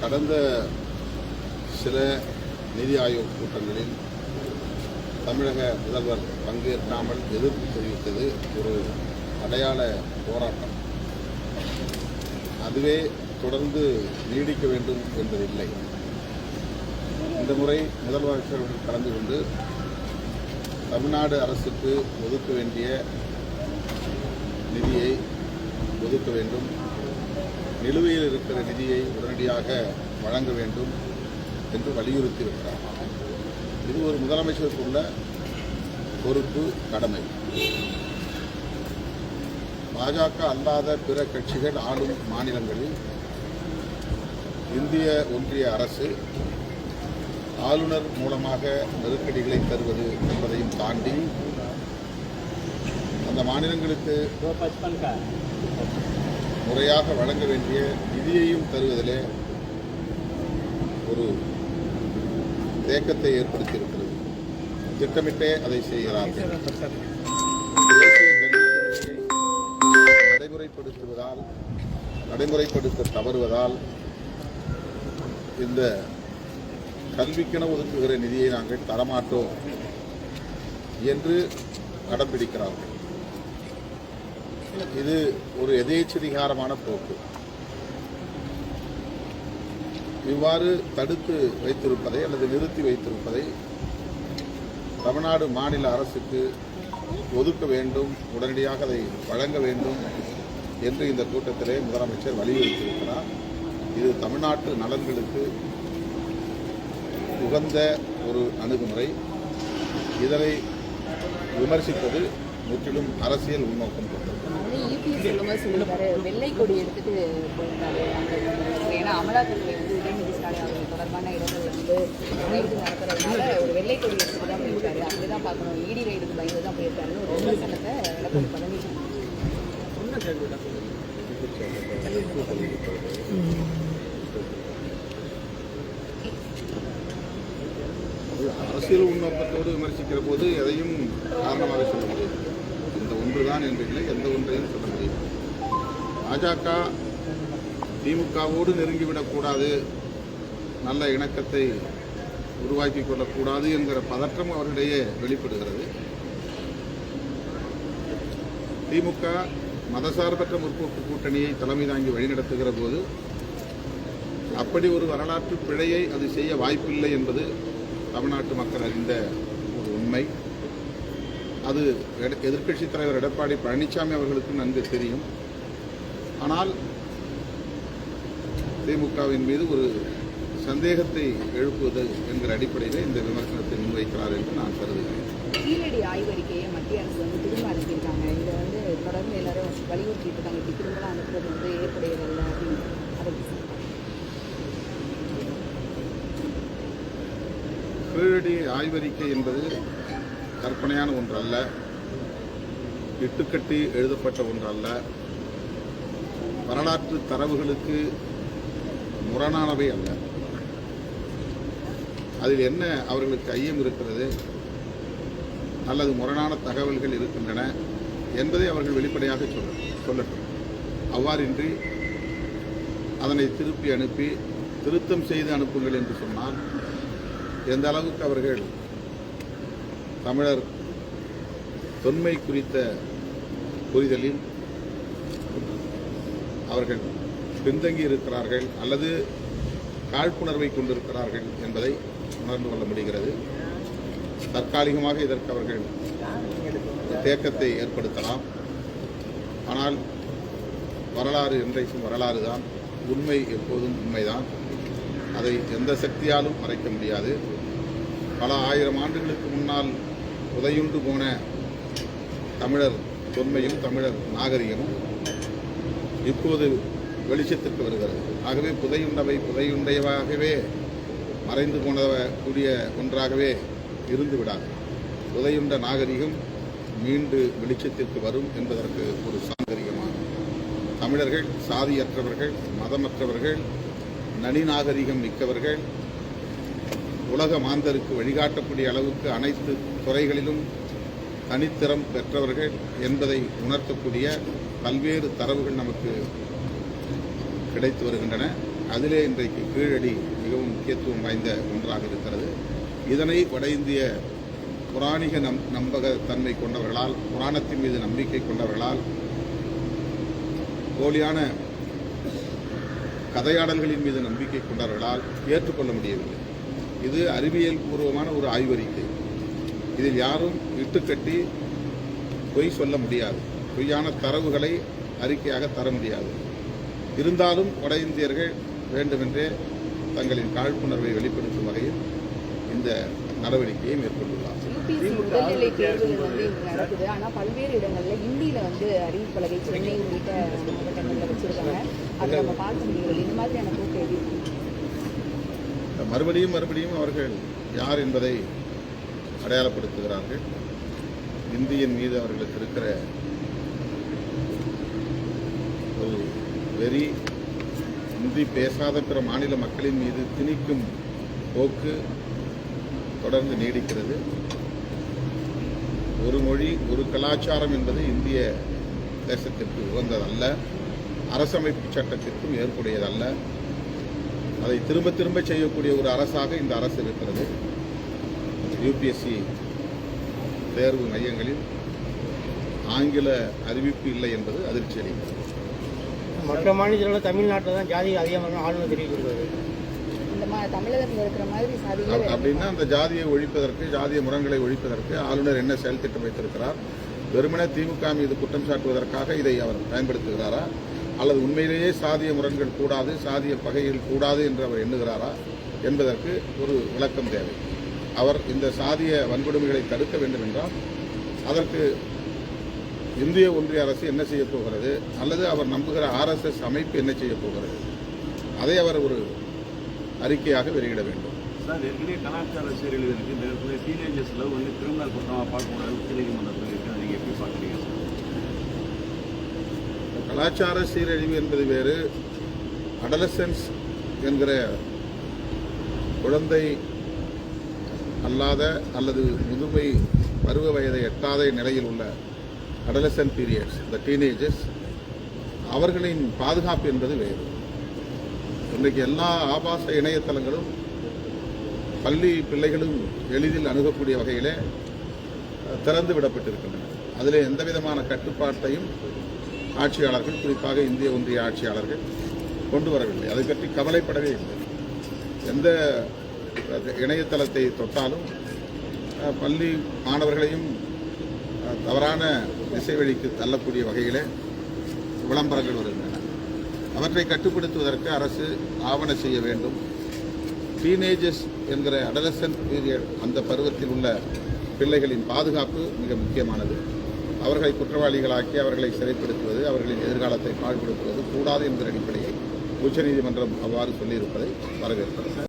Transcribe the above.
கடந்த சில நிதி ஆயோக் கூட்டங்களில் தமிழக முதல்வர் பங்கேற்காமல் எதிர்ப்பு தெரிவித்தது ஒரு அடையாள போராட்டம். அதுவே தொடர்ந்து நீடிக்க வேண்டும் என்பதில்லை. இந்த முறை முதல்வர் கலந்து கொண்டு தமிழ்நாடு அரசுக்கு ஒதுக்க வேண்டிய நிதியை ஒதுக்க வேண்டும். நிலுவையில் இருக்கிற நிதியை உடனடியாக வழங்க வேண்டும் என்று வலியுறுத்தியிருக்கிறார். இது ஒரு முதலமைச்சருக்குள்ள பொறுப்பு கடமை. பாஜக அல்லாத பிற கட்சிகள் ஆளும் மாநிலங்களில் இந்திய ஒன்றிய அரசு ஆளுநர் மூலமாக நெருக்கடிகளை தருவது என்பதையும் தாண்டி அந்த மாநிலங்களுக்கு முறையாக வழங்க வேண்டிய நிதியையும் தருவதிலே ஒரு தேக்கத்தை ஏற்படுத்தியிருக்கிறது. திட்டமிட்டே அதை செய்கிறார்கள். நடைமுறைப்படுத்துவதால் நடைமுறைப்படுத்த தவறுவதால் இந்த கல்விக்கென ஒதுக்குகிற நிதியை நாங்கள் தரமாட்டோம் என்று அடம்பிடிக்கிறார்கள் இது ஒரு எதேச்சதிகாரமான போக்கு. இவ்வாறு தடுத்து வைத்திருப்பதை அல்லது நிறுத்தி வைத்திருப்பதை தமிழ்நாடு மாநில அரசுக்கு ஒதுக்க வேண்டும் உடனடியாக அதை வழங்க வேண்டும் என்று இந்த கூட்டத்திலே முதலமைச்சர் வலியுறுத்தியிருக்கிறார். இது தமிழ்நாட்டு நலன்களுக்கு உகந்த ஒரு அணுகுமுறை. இதனை விமர்சிப்பது முற்றிலும் அரசியல் உள்நோக்கம் சொல்லியிருக்காரு வெள்ளை கொடி எடுத்துட்டு அங்க ஏன்னா அமலாக்கத்துறை வந்து உதயநிதி ஸ்டாலின் அவர்கள் தொடர்பான இடங்கள் வந்து முயற்சி நடத்துறதுனால ஒரு வெள்ளை கொடி எடுத்துட்டு தான் போயிருக்காரு. அப்படிதான் பார்க்கணும். இடி ரைடுக்கு பயந்து தான் போயிருக்காருன்னு ஒரு விமர்சனத்தை எடப்பாடி பழனிசாமி அரசியல் உள்நோக்கத்தோடு விமர்சிக்கிற போது எதையும் காரணமாக சொல்ல முடியாது. ஒன்றுதான் என்பதில்லை எந்த ஒன்றையும் சொல்ல முடியும். பாஜக திமுகவோடு நெருங்கிவிடக்கூடாது நல்ல இணக்கத்தை உருவாக்கி கொள்ளக்கூடாது என்கிற பதற்றம் அவர்களிடையே வெளிப்படுகிறது. திமுக மதசார்பற்ற முற்போக்கு கூட்டணியை தலைமை தாங்கி வழிநடத்துகிற போது அப்படி ஒரு வரலாற்று பிழையை அது செய்ய வாய்ப்பில்லை என்பது தமிழ்நாட்டு மக்கள் அறிந்த ஒரு உண்மை. அது எதிர்க்கட்சித் தலைவர் எடப்பாடி பழனிசாமி அவர்களுக்கு நன்கு தெரியும். ஆனால் திமுகவின் மீது ஒரு சந்தேகத்தை எழுப்புவது என்கிற அடிப்படையில் இந்த விமர்சனத்தை முன்வைக்கிறார் என்று நான் கருதுகிறேன். கீழடி ஆய்வறிக்கையை மத்திய அரசு வந்து திரும்ப அனுப்பியிருக்காங்க இதை வந்து தொடர்ந்து எல்லாரும் வலியுறுத்திட்டு இருக்காங்க. இப்படி திரும்பலாம் அனுப்புறது வந்து ஏற்புடையதல்ல அப்படின்னு அதை. கீழடி ஆய்வறிக்கை என்பது கற்பனையான ஒன்றல்ல. இட்டுக்கட்டி எழுதப்பட்ட ஒன்றல்ல. வரலாற்று தரவுகளுக்கு முரணானவை அல்ல. அதில் என்ன அவர்களுக்கு ஐயம் இருக்கிறது? அல்லது முரணான தகவல்கள் இருக்கின்றன என்பதை அவர்கள் வெளிப்படையாக சொல்ல சொல்லட்டும். அவ்வாறின்றி அதனை திருப்பி அனுப்பி திருத்தம் செய்து அனுப்புங்கள் என்று சொன்னால் எந்த அளவுக்கு அவர்கள் தமிழர் தொன்மை குறித்த புரிதலில் அவர்கள் பின்தங்கி இருக்கிறார்கள் அல்லது காழ்ப்புணர்வை கொண்டிருக்கிறார்கள் என்பதை உணர்ந்து கொள்ள முடிகிறது. தற்காலிகமாக இதற்கு அவர்கள் தேக்கத்தை ஏற்படுத்தலாம். ஆனால் வரலாறு என்றைக்கும் வரலாறு தான். உண்மை எப்போதும் உண்மைதான். அதை எந்த சக்தியாலும் மறைக்க முடியாது. பல ஆயிரம் ஆண்டுகளுக்கு முன்னால் உதையுண்டு போன தமிழர் தொன்மையும் தமிழர் நாகரிகமும் இப்போது வெளிச்சத்திற்கு வருகிறது. ஆகவே புதையுண்டவை புதையுண்டையவாகவே மறைந்து போனவ கூடிய ஒன்றாகவே இருந்து விடாது புதையுண்ட நாகரிகம் மீண்டு வெளிச்சத்திற்கு வரும் என்பதற்கு ஒரு சாந்தரிகமாகும் தமிழர்கள் சாதியற்றவர்கள் மதமற்றவர்கள் நனிநாகரிகம் மிக்கவர்கள் உலக மாந்தருக்கு வழிகாட்டக்கூடிய அளவுக்கு அனைத்து துறைகளிலும் தனித்திறம் பெற்றவர்கள் என்பதை உணர்த்தக்கூடிய பல்வேறு தரவுகள் நமக்கு கிடைத்து வருகின்றன. அதிலே இன்றைக்கு கீழடி மிகவும் முக்கியத்துவம் வாய்ந்த ஒன்றாக இருக்கிறது. இதனை வட இந்திய புராணிக நம் நம்பகத்தன்மை கொண்டவர்களால் புராணத்தின் மீது நம்பிக்கை கொண்டவர்களால் போலியான கதையாடல்களின் மீது நம்பிக்கை கொண்டவர்களால் ஏற்றுக்கொள்ள முடியவில்லை. இது அறிவியல் பூர்வமான ஒரு ஆய்வறிக்கை. இதில் யாரும் இட்டுக்கட்டி பொய் சொல்ல முடியாது. பொய்யான தரவுகளை அறிக்கையாக தர முடியாது. இருந்தாலும் வட இந்தியர்கள் வேண்டுமென்றே தங்களின் காழ்ப்புணர்வை வெளிப்படுத்தும் வகையில் இந்த நடவடிக்கையை மேற்கொண்டுள்ளார் யூபிஎஸ்சி தேர்வுகள் வந்து நடக்குது. ஆனால் பல்வேறு இடங்களில் ஹிந்தியில வந்து அறிவிப்பலகை சென்னை உள்ளிட்ட மாவட்டங்களில் வச்சிருக்காங்க. அதை நம்ம பார்க்க முடியவில்லை இந்த மாதிரியான போக்கு எப்படி மறுபடியும் மறுபடியும் அவர்கள் யார் என்பதை அடையாளப்படுத்துகிறார்கள். இந்தியின் மீது அவர்களுக்கு இருக்கிற ஒரு வெறி இந்தி பேசாத பிற மாநில மக்களின் மீது திணிக்கும் போக்கு தொடர்ந்து நீடிக்கிறது. ஒரு மொழி ஒரு கலாச்சாரம் என்பது இந்திய தேசத்திற்கு உகந்ததல்ல. அரசமைப்பு சட்டத்திற்கும் ஏற்புடையதல்ல. அதை திரும்ப திரும்ப செய்யக்கூடிய ஒரு அரசாக இந்த அரசு இருக்கிறது. யூபிஎஸ்சி தேர்வு மையங்களில் ஆங்கில அறிவிப்பு இல்லை என்பது அதிர்ச்சி அளிக்கிறது மற்ற மாநிலங்களில் தமிழ்நாட்டில் தான் ஜாதி அதிகமாக ஆளுநர் தெரிவிக்கிறது இந்த மா தமிழகத்தில் இருக்கிற மாதிரி சாதிகள் அப்- அப்படின்னா அந்த ஜாதியை ஒழிப்பதற்கு ஜாதிய முரண்களை ஒழிப்பதற்கு ஆளுநர் என்ன செயல் திட்டம் வைத்திருக்கிறார்? வெறுமனே திமுக மீது குற்றம் சாட்டுவதற்காக இதை அவர் பயன்படுத்துகிறாரா? அல்லது உண்மையிலேயே சாதிய முரண்கள் கூடாது சாதிய பகைகள் கூடாது என்று அவர் எண்ணுகிறாரா என்பதற்கு ஒரு விளக்கம் தேவை. அவர் இந்த சாதிய வன்கொடுமைகளை தடுக்க வேண்டும் என்றால் அதற்கு இந்திய ஒன்றிய அரசு என்ன செய்ய போகிறது அல்லது அவர் நம்புகிற ஆர்எஸ்எஸ் அமைப்பு என்ன செய்ய போகிறது அதை அவர் ஒரு அறிக்கையாக வெளியிட வேண்டும். சார் ஏற்கனவே கலாச்சார சீரழிவு இருக்கு இந்த இடத்துல வந்து கிரிமினல் குற்றமாக பார்க்கக்கூடாது உச்சநீதிமன்றத்தில் இருக்கு அதை நீங்க எப்படி பார்க்குறீங்க சார் கலாச்சார சீரழிவு என்பது வேறு அடலசன்ஸ் என்கிற குழந்தை அல்லாத அல்லது முதுமை பருவ வயதை எட்டாத நிலையில் உள்ள அடலசன் பீரியட்ஸ் இந்த டீனேஜர்ஸ் அவர்களின் பாதுகாப்பு என்பது வேறு. இன்றைக்கு எல்லா ஆபாச இணையதளங்களும் பள்ளி பிள்ளைகளும் எளிதில் அணுகக்கூடிய வகையிலே திறந்து விடப்பட்டிருக்கின்றன. அதில் எந்த விதமான கட்டுப்பாட்டையும் ஆட்சியாளர்கள் குறிப்பாக இந்திய ஒன்றிய ஆட்சியாளர்கள் கொண்டு வரவில்லை. அதை பற்றி கவலைப்படவே இல்லை. எந்த இணையதளத்தை தொட்டாலும் பள்ளி மாணவர்களையும் தவறான திசை வழிக்கு தள்ளக்கூடிய வகையில் விளம்பரங்கள் வருகின்றன. அவற்றை கட்டுப்படுத்துவதற்கு அரசு ஆவண செய்ய வேண்டும். டீனேஜஸ் என்கிற அடலசன்ட் பீரியட் அந்த பருவத்தில் உள்ள பிள்ளைகளின் பாதுகாப்பு மிக முக்கியமானது. அவர்களை குற்றவாளிகளாக்கி அவர்களை சிறைப்படுத்துவது அவர்களின் எதிர்காலத்தை பாழ்படுத்துவது கூடாது என்கிற அடிப்படையில் உச்சநீதிமன்றம் அவ்வாறு சொல்லியிருப்பதை வரவேற்கிறது